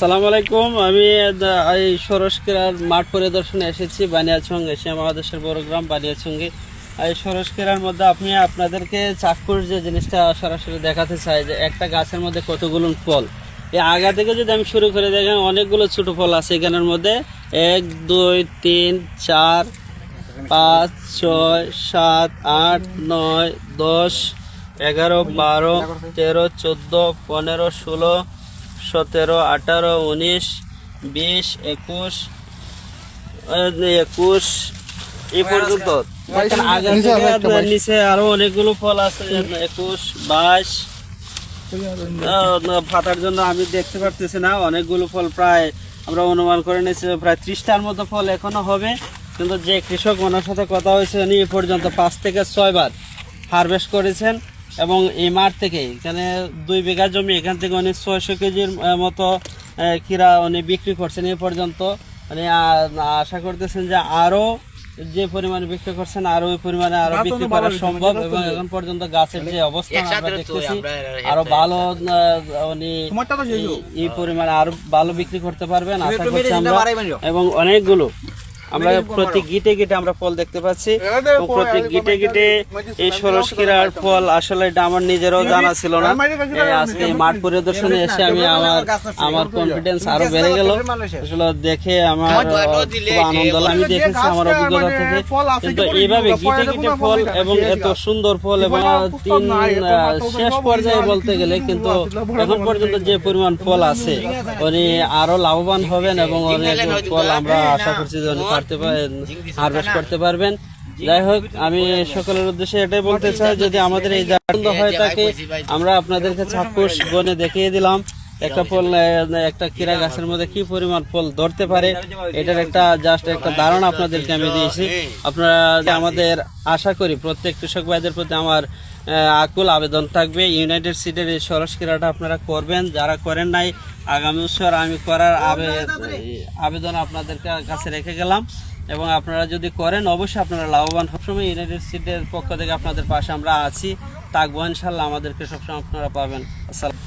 সালাম আলাইকুম। আমি এই সরসকেরার মাঠ পরিদর্শনে এসেছি বানিয়াছং এশিয়া মহাদেশের বড় গ্রাম বানিয়াছঙ্গে এই সরসকেরার মধ্যে আপনি আপনাদেরকে চাক্ষুষ যে জিনিসটা সরাসরি দেখাতে চাই, যে একটা গাছের মধ্যে কতগুলো ফল। এই আগা থেকে যদি আমি শুরু করে দেখেন, অনেকগুলো ছোটো ফল আছে এখানের মধ্যে। এক, দুই, তিন, চার, পাঁচ, ছয়, সাত, আট, নয়, দশ, এগারো, বারো, তেরো, চোদ্দ, পনেরো, ষোলো সতেরো আঠারো উনিশ বিশ একুশ একুশ। এই পর্যন্ত। আগে নিচে আরও অনেকগুলো ফল আছে একুশ বাইশ। ফাটার জন্য আমি দেখতে পারতেছি না অনেকগুলো ফল প্রায় আমরা অনুমান করে নিয়েছি প্রায় ত্রিশটার মতো ফল এখনও হবে। কিন্তু যে কৃষক ওনার সাথে কথা হয়েছে উনি এ পর্যন্ত পাঁচ থেকে ছয়বার হারভেস্ট করেছেন। এবং এই মাঠ থেকে এখানে দুই বিঘা জমি এখান থেকে উনি ছয়শো কেজির মতো কিরা উনি বিক্রি করছেন এ পর্যন্ত। উনি আ- আশা করতেছেন যে আরও যে পরিমাণে বিক্রি করছেন আরও ওই পরিমাণে আরও বিক্রি করা সম্ভব এবং এখন পর্যন্ত গাছের যে অবস্থা আমরা দেখতেছি আরও ভালো আহ, উনি এই- এই পরিমাণে আরও ভালো বিক্রি করতে পারবেন আশা করছি আমরা। এবং অনেকগুলো আমরা প্রতি গিটে গিটে আমরা ফল দেখতে পাচ্ছি। এবং প্রতি গিটে গিটে এই সরসকিরার ফল আসলে এটা আমার নিজেরও জানা ছিল না। আজকে মাঠ পরিদর্শনে এসে আমি আমার আমার কনফিডেন্স আরও বেড়ে গেল। আসলে দেখে আমার খুব আনন্দ আমি দেখেছি আমার অভিজ্ঞতা থেকে। কিন্তু এইভাবে গিটে গিটে ফল এবং এত সুন্দর ফল এবং তিন শেষ পর্যায়ে বলতে গেলে কিন্তু এখন পর্যন্ত যে পরিমাণ ফল আছে উনি আরও লাভবান হবেন এবং অনেক ফল আমরা আশা করছি যে পারেন হারভেস্ট করতে পারবেন। যাই হোক আমি সকলের উদ্দেশ্যে এটাই বলতে চাই যদি আমাদের এই আনন্দ হয়ে থাকে আমরা আপনাদেরকে চাক্ষুষ বনে দেখিয়ে দিলাম। একটা ফল একটা কিরা গাছের মধ্যে কি পরিমাণ ফল ধরতে পারে এটার একটা জাস্ট একটা ধারণা আপনাদেরকে আমি দিয়েছি। আপনারা আমাদের আশা করি প্রত্যেক কৃষক ভাইদের প্রতি আমার আকুল আবেদন থাকবে। ইউনাইটেড সিটের এই সরস ক্রীড়াটা আপনারা করবেন। যারা করেন নাই, আগামী বছর আমি করার আবে- আবেদন আপনাদের কাছে রেখে গেলাম। এবং আপনারা যদি করেন, অবশ্যই আপনারা লাভবান সবসময় ইউনাইটেড সিটের পক্ষ থেকে আপনাদের পাশে আমরা আছি। তাকবো ইনশাল্লাহ আমাদেরকে সবসময় আপনারা পাবেন। আসসালাম